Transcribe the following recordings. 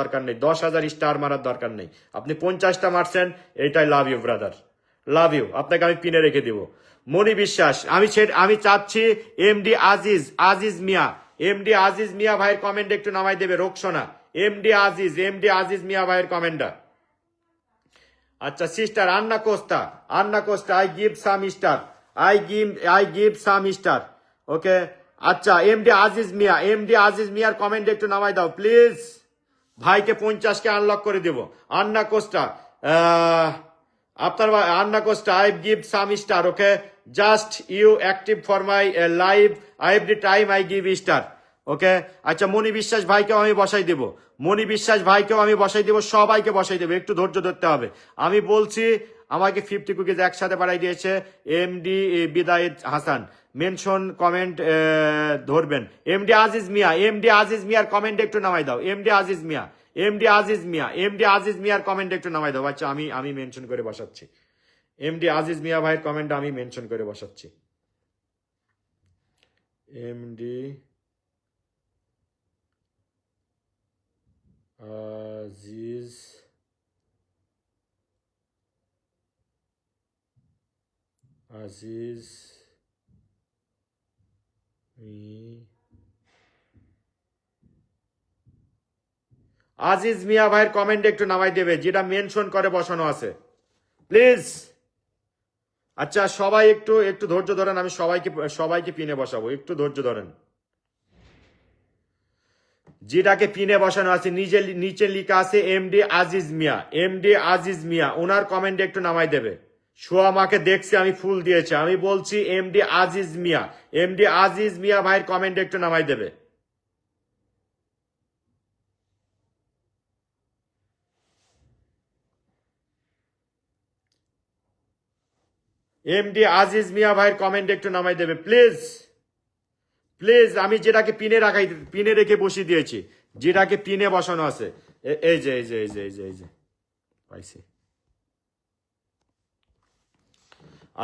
দরকার নেই। দশ হাজার স্টার মারার দরকার নেই। আপনি পঞ্চাশটা মারছেন, এইটাই love you brother love you আপনাকে আমি পিনে রেখে দিব। মনি বিশ্বাস, আমি আমি চাচ্ছি এমডি আজিজ আজিজ মিয়া। এমডি আজিজ মিয়া ভাইয়ের কমেন্ট একটু নামাই দেবে রোকসোনা এমডি আজিজ এমডি আজিজ মিয়া ভাইয়ের কমেন্টটা আচ্ছা sister Anna Costa Anna Costa I give some star I give I give some star okay আচ্ছা এমডি আজিজ মিয়া এমডি আজিজ মিয়ার কমেন্ট একটু নামাই দাও প্লিজ ভাইকে পঞ্চাশকে আনলক করে দেব। আন্না কোস্টা আপনার Anna Costa I give some star okay just you active for my live I every time I give star okay আচ্ছা মণি বিশ্বাস ভাইকেও আমি বসাই দেব। মণি বিশ্বাস ভাইকেও আমি বসাই দেব, সবাইকে বসাই দেবো। একটু ধৈর্য ধরতে হবে। আমি বলছি আমাকে ফিফটি কুকিজ একসাথে বাড়াই দিয়েছে MD Bidayet Hasan. Mention comment ধরবেন। এমডি আজিজ মিয়া এমডি আজিজ মিয়ার কমেন্ট একটু নামাই দাও। MD Aziz Miah MD Aziz Miah MD Aziz মিয়ার কমেন্ট একটু নামাই দাও। আচ্ছা আমি আমি মেনশন করে বসাচ্ছি। এমডি আজিজ মিয়া ভাইয়ের কমেন্ট আমি মেনশন করে বসাচ্ছি। এমডি আজিজ আজিজ আজিজ মিয়া ভাইয়ের কমেন্ট একটু নামাই দেবে, যেটা মেনশন করে বসানো আছে। প্লিজ আচ্ছা সবাই একটু একটু ধৈর্য ধরেন, আমি সবাইকে সবাইকে পিনে বসাবো, একটু ধৈর্য ধরেন। যেটাকে পিনে বসানো আছে, নিজে নিচে লিখা আছে এমডি আজিজ মিয়া এমডি আজিজ মিয়া ওনার কমেন্ট একটু নামাই দেবে। শোয়া মাকে দেখছি, আমি ফুল দিয়েছে। আমি বলছি, এমডি আজিজ মিয়া, এমডি আজিজ মিয়া ভাইয়ের কমেন্ট একটু নামাই দেবে। এমডি আজিজ মিয়া ভাইয়ের কমেন্ট একটু নামাই দেবে। প্লিজ প্লিজ আমি যেটাকে পিনে রাখাই, পিনে রেখে বসিয়ে দিয়েছি। যেটাকে পিনে বসানো আছে। এই যে এই যে এই যে এই যে এই যে, পাইছি।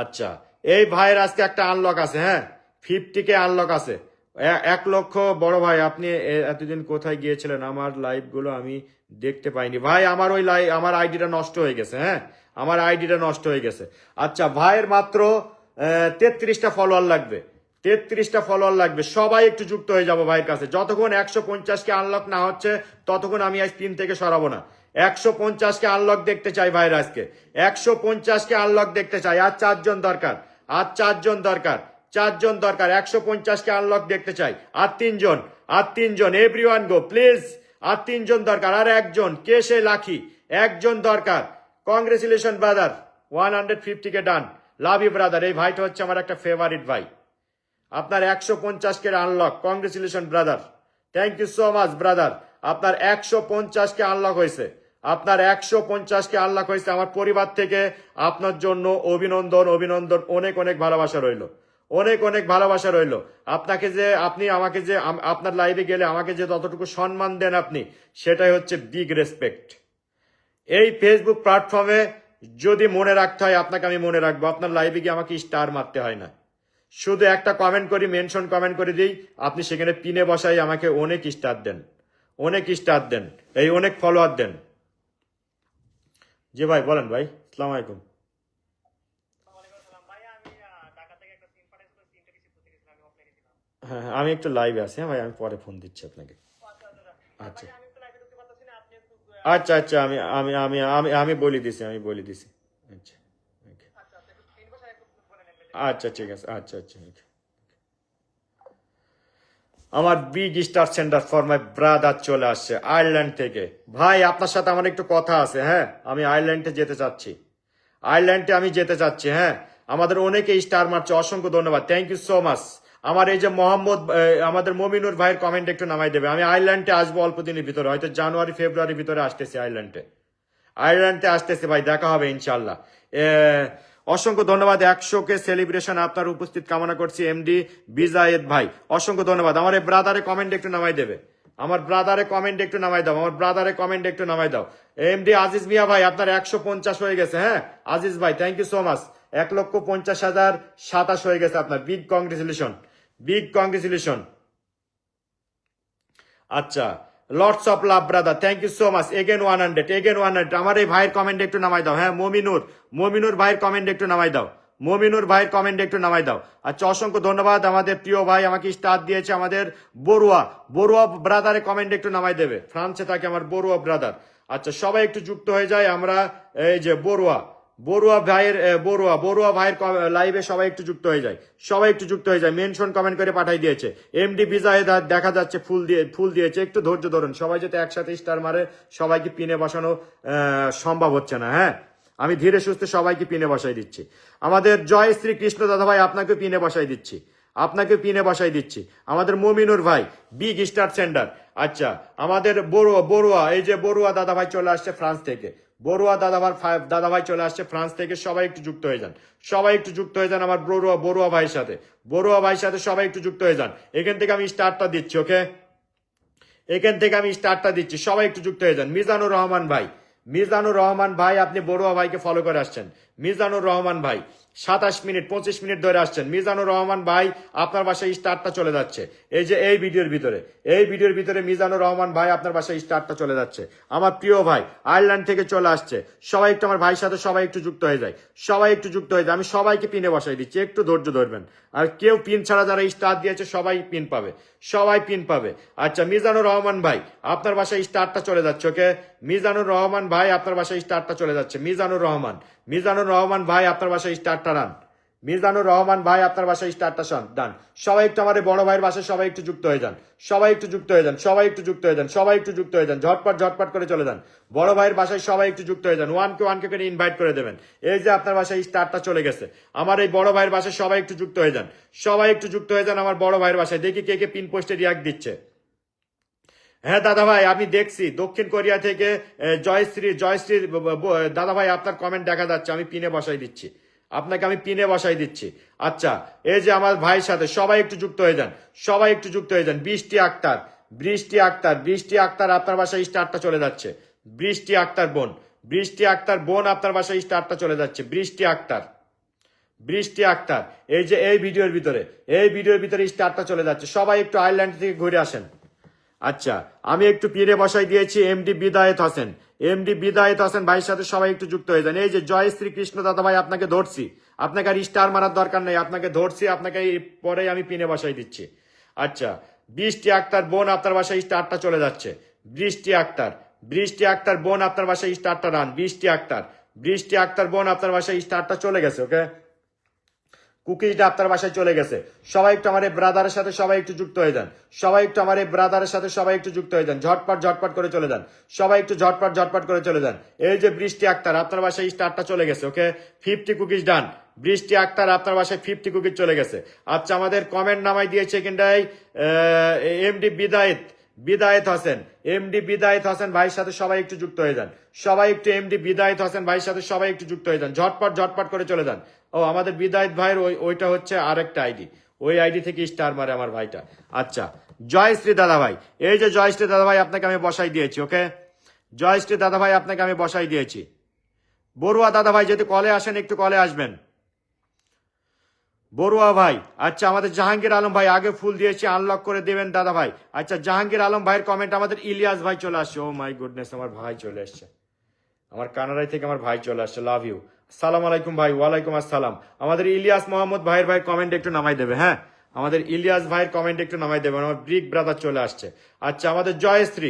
আচ্ছা এই ভাইয়ের আজকে একটা আনলক আছে হ্যাঁ? ফিফটি কে আনলক আছে। এক লক্ষ, বড় ভাই, আপনি এতদিন কোথায় গিয়েছিলেন? আমার লাইভগুলো আমি দেখতে পাইনি। ভাই, আমার ওই লাইভ আমার আইডিটা নষ্ট হয়ে গেছে হ্যাঁ? আমার আইডিটা নষ্ট হয়ে গেছে। আচ্ছা ভাইয়ের মাত্র তেত্রিশটা ফলোয়ার লাগবে। তেত্রিশটা ফলোয়ার লাগবে। সবাই একটু যুক্ত হয়ে যাব ভাইয়ের কাছে। যতক্ষণ একশো পঞ্চাশকে আনলক না হচ্ছে, ততক্ষণ আমি আজ তিন থেকে সরাবো না। একশো পঞ্চাশকে আনলক দেখতে চাই ভাইয়ের আজকে একশো পঞ্চাশকে আনলক দেখতে চাই। আর চারজন দরকার। আর চারজন দরকার। চারজন দরকার। একশো পঞ্চাশকে আনলক দেখতে চাই। আর তিনজন। আর তিনজন। এভরি ওয়ান গো প্লিজ আর তিনজন দরকার। আর একজন। কে সে লাখি? একজন দরকার। Congratulation brother one hundred fifty K done love you brother এই ভাইটা হচ্ছে আমার একটা ফেভারিট ভাই। আপনার একশো পঞ্চাশ কে unlock congratulation brother thank you so much brother আপনার একশো পঞ্চাশ কে আনলক হয়েছে। আপনার একশো পঞ্চাশ কে আনলক হয়েছে। আমার পরিবার থেকে আপনার জন্য অভিনন্দন অভিনন্দন, অনেক অনেক ভালোবাসা রইল। অনেক অনেক ভালোবাসা রইল। আপনাকে যে, আপনি আমাকে যে আপনার লাইভে গেলে আমাকে যে ততটুকু সম্মান দেন আপনি, সেটাই হচ্ছে বিগ রেসপেক্ট এই ফেসবুক প্ল্যাটফর্মে যদি মনে রাখতে হয়, আপনাকে আমি মনে রাখব, আপনার লাইভে গিয়ে আমাকে স্টার মারতে হয় না। শুধু একটা কমেন্ট করি মেনশন কমেন্ট করে দিই, আপনি সেখানে পিনে বসাই আমাকে অনেক স্টার দেন। অনেক স্টার দেন, এই অনেক ফলোয়ার দেন। জি ভাই, বলেন ভাই সালাম আলাইকুম। হ্যাঁ আমি একটু লাইভে আছি হ্যাঁ ভাই, আমি পরে ফোন দিচ্ছি আপনাকে। আচ্ছা। আচ্ছা আচ্ছা আমি আমি আমি আমি আমি বলে দিছি, আমি বলে দিছি। আচ্ছা আচ্ছা ঠিক আছে আচ্ছা আচ্ছা. আমার big star center for my brother চলে আসছে আয়ারল্যান্ড থেকে। ভাই, আপনার সাথে আমার একটু কথা আছে হ্যাঁ? আমি আয়ারল্যান্ডে যেতে চাচ্ছি। আয়ারল্যান্ডে আমি যেতে চাচ্ছি হ্যাঁ? আমাদের অনেকে স্টার মারছে, অসংখ্য ধন্যবাদ। থ্যাংক ইউ সো মাচ আমার এই যে মোহাম্মদ আমাদের মমিনুর ভাইয়ের কমেন্ট একটু নামাই দেবে। আমি আয়ারল্যান্ডে আসব অল্প দিনের ভিতরে, হয়তো জানুয়ারি, ফেব্রুয়ারির ভিতরে আসতেছি আয়ারল্যান্ডে আয়ারল্যান্ডে আসতেছে ভাই, দেখা হবে ইনশাল্লাহ অসংখ্য ধন্যবাদ একশো কে সেলিব্রেশন আপনার উপস্থিত কামনা করছি এমডি বিজায়েদ ভাই। অসংখ্য ধন্যবাদ। আমার এই ব্রাদারে কমেন্ট একটু নামাই দেবে। আমার ব্রাদারে কমেন্ট একটু নামাই দাও। আমার ব্রাদারে কমেন্ট একটু নামাই দাও। এমডি আজিজ মিয়া ভাই, আপনার একশো পঞ্চাশ হয়ে গেছে হ্যাঁ? আজিজ ভাই থ্যাংক ইউ সো মাচ এক লক্ষ পঞ্চাশ হাজার সাতাশ হয়ে গেছে আপনার। বিগ কংগ্রেচুলেশন বিগ কংগ্রেচুলেশন আচ্ছা। Lords of love brother thank you so much again one hundred again one hundred আমার এই ভাইয়ের কমেন্ট একটু নামাই দাও। হ্যাঁ মমিনুর। মমিনুর ভাইয়ের কমেন্ট একটু নামাই দাও। মমিনুর ভাইয়ের কমেন্ট একটু নামাই দাও। আচ্ছা অসংখ্য ধন্যবাদ। আমাদের প্রিয় ভাই আমাকে স্টার দিয়েছে আমাদের বড়ুয়া। বড়ুয়া ব্রাদারের কমেন্ট একটু নামাই দেবে। ফ্রান্সে থাকে আমার বড়ুয়া ব্রাদার আচ্ছা সবাই একটু যুক্ত হয়ে যায়। আমরা এই যে বড়ুয়া। বড়ুয়া ভাইয়ের বড়ুয়া বড়ুয়া ভাইয়ের লাইভে সবাই একটু যুক্ত হয়ে যায়। সবাই একটু যুক্ত হয়ে যায়। মেনশন কমেন্ট করে পাঠাই দিয়েছে। এমডি বিজয় দেখা যাচ্ছে, ফুল দিয়ে, ফুল দিয়েছে। একটু ধৈর্য ধরুন। সবাই যাতে একসাথে স্টার মারে, সবাইকে পিনে বসানো সম্ভব হচ্ছে না হ্যাঁ? আমি ধীরে সুস্থে সবাইকে পিনে বসাই দিচ্ছি। আমাদের জয় শ্রী কৃষ্ণ দাদা ভাই আপনাকে পিনে বসাই দিচ্ছি। আপনাকে পিনে বসাই দিচ্ছি। আমাদের মমিনুর ভাই বিগ স্টার সেন্টার আচ্ছা আমাদের বড়ুয়া বড়ুয়া, এই যে বড়ুয়া দাদা ভাই চলে আসছে ফ্রান্স থেকে। বড়ুয়া দাদাভার ভাই দাদা ভাই চলে আসছে ফ্রান্স থেকে, সবাই একটু যুক্ত হয়ে যান। সবাই একটু যুক্ত হয়ে যান আমার বড়ুয়া বড়ুয়া ভাইয়ের সাথে। বড়ুয়া ভাইয়ের সাথে সবাই একটু যুক্ত হয়ে যান। এখান থেকে আমি স্টার্টটা দিচ্ছি, ওকে? এখান থেকে আমি স্টার্টটা দিচ্ছি, সবাই একটু যুক্ত হয়ে যান। মিজানুর রহমান ভাই। মিজানুর রহমান ভাই, আপনি বড়ুয়া ভাইকে ফলো করে আসছেন। মিজানুর রহমান ভাই, সাতাশ মিনিট, পঁচিশ মিনিট ধরে আসছেন। মিজানুর রহমান ভাই, আপনার বাসায় স্টারটা চলে যাচ্ছে। এই যে এই ভিডিওর ভিতরে, এই ভিডিওর ভিতরে মিজানুর রহমান ভাই, আপনার বাসায় স্টারটা চলে যাচ্ছে। আমার প্রিয় ভাই, আয়ারল্যান্ড থেকে চলে আসছে। সবাই একটু আমার ভাইয়ের সাথে সবাই একটু যুক্ত হয়ে যায়। সবাই একটু যুক্ত হয়ে যায়। আমি সবাইকে পিনে বসাই দিচ্ছি। একটু ধৈর্য ধরবেন। আর কেউ পিন ছাড়া যারা স্টার দিয়েছে, সবাই পিন পাবে। সবাই পিন পাবে। আচ্ছা মিজানুর রহমান ভাই, আপনার বাসায় স্টারটা চলে যাচ্ছে, ওকে? মিজানুর রহমান ভাই, আপনার বাসায় স্টারটা চলে যাচ্ছে। মিজানুর রহমান মিজানুর রহমান ভাই, আপনার বাসায় স্টারটা রান মিজানুর রহমান ভাই, আপনার বাসায় স্টারটা ডান সবাই একটু আমার বড় ভাইয়ের বাসায় সবাই একটু যুক্ত হয়ে যান। সবাই একটু যুক্ত হয়ে যান, সবাই একটু যুক্ত হয়ে যান, সবাই একটু যুক্ত হয়ে যান, ঝটপট ঝটপট করে চলে যান। বড় ভাইয়ের বাসায় সবাই একটু যুক্ত হয়ে যান ওয়ান কে ওয়ান কে করে ইনভাইট করে দেবেন। এই যে আপনার বাসায় স্টারটা চলে গেছে, আমার এই বড় ভাইয়ের বাসায় সবাই একটু যুক্ত হয়ে যান। সবাই একটু যুক্ত হয়ে যান আমার বড় ভাইয়ের বাসায়, দেখি কে কে পিন পোস্টে রিয়াক্ট দিচ্ছে। হ্যাঁ দাদা ভাই আমি দেখছি। দক্ষিণ কোরিয়া থেকে জয়শ্রী, জয়শ্রীর দাদা ভাই আপনার কমেন্ট দেখা যাচ্ছে। আমি পিনে বসাই দিচ্ছি। আপনাকে আমি পিনে বসাই দিচ্ছি। আচ্ছা এই যে আমার ভাইয়ের সাথে, সবাই একটু যুক্ত হয়ে যান। সবাই একটু যুক্ত হয়ে যান। বৃষ্টি আক্তার বৃষ্টি আক্তার বৃষ্টি আক্তার আপনার বাসায় স্টারটা চলে যাচ্ছে। বৃষ্টি আক্তার বোন, বৃষ্টি আক্তার বোন আপনার বাসায় স্টারটা চলে যাচ্ছে। বৃষ্টি আক্তার বৃষ্টি আক্তার, এই যে এই ভিডিওর ভিতরে, এই ভিডিওর ভিতরে স্টারটা চলে যাচ্ছে। সবাই একটু আয়ারল্যান্ড থেকে ঘুরে আসেন। আচ্ছা আমি একটু পিড়ে বসাই দিয়েছি এমডি বিদায়ত হোসেন। এমডি বিদায়ত হোসেন ভাইয়ের সাথে সবাই একটু যুক্ত হয়ে যান। এই যে জয় শ্রীকৃষ্ণ দাদা ভাই, আপনাকে ধরছি। আপনাকে আর স্টার মারার দরকার নেই, আপনাকে ধরছি, আপনাকে পরে আমি পিনে বসাই দিচ্ছি। আচ্ছা বৃষ্টি আক্তার বোন আপনার বাসায় স্টারটা চলে যাচ্ছে। বৃষ্টি আক্তার বৃষ্টি আক্তার বোন আপনার বাসায় স্টারটা রান, বৃষ্টি আক্তার বৃষ্টি আক্তার বোন আপনার বাসায় স্টারটা চলে গেছে, ওকে? কুকিজটা আপনার বাসায় চলে গেছে। সবাই একটু আমার এই ব্রাদারের সাথে সবাই একটু যুক্ত হয়ে যান। সবাই একটু আমার এই ব্রাদারের সাথে সবাই একটু যুক্ত হয়ে যান। ঝটপট ঝটপট করে চলে যান। সবাই একটু ঝটপট ঝটপট করে চলে যান। এই যে বৃষ্টি আক্তার, আপনার বাসায় স্টারটা চলে গেছে, ওকে? ফিফটি কুকিজ ডান। বৃষ্টি আক্তার, আপনার বাসায় ফিফটি কুকিজ চলে গেছে। আচ্ছা আমাদের কমেন্ট নামাই দিয়েছে এখানটায় এমডি বিদায়ত বিদায়ত হোসেন এমডি বিদায়ত হোসেন ভাইয়ের সাথে সবাই একটু যুক্ত হয়ে যান। সবাই একটু এমডি বিদায়ত হোসেন ভাইয়ের সাথে সবাই একটু যুক্ত হয়ে যান। ঝটপট ঝটপট করে চলে যান। ও, আমাদের বিদায়ত ভাইয়ের ওই, ওইটা হচ্ছে আরেকটা আইডি ওই আইডি থেকে স্টার মারে আমার ভাইটা। আচ্ছা জয়শ্রী দাদা ভাই। এই যে জয়শ্রী দাদা ভাই আপনাকে আমি বসাই দিয়েছি, ওকে? জয়শ্রী দাদা ভাই আপনাকে আমি বসাই দিয়েছি। বড়ুয়া দাদা ভাই, যদি কলে আসেন, একটু কলে আসবেন। বড়ুয়া ভাই আচ্ছা আমাদের জাহাঙ্গীর আলম ভাই, আগে ফুল দিয়েছি আনলক করে দেবেন দাদা ভাই। আচ্ছা জাহাঙ্গীর আলম ভাইয়ের কমেন্ট আমাদের ইলিয়াস ভাই চলে আসছে। ও মাই গুডনেস আমার ভাই চলে আসছে আমার কানাডাই থেকে আমার ভাই চলে আসছে লাভ ইউ সালাম আলাইকুম ভাই, ওয়ালাইকুম আসসালাম। আমাদের ইলিয়াস মোহাম্মদ ভাইয়ের ভাই কমেন্ট একটু নামাই দেবে হ্যাঁ? আমাদের ইলিয়াস ভাইয়ের কমেন্ট একটু নামাই দেবে, আমার ব্রিক ব্রাদার চলে আসছে। আচ্ছা আমাদের জয়শ্রী।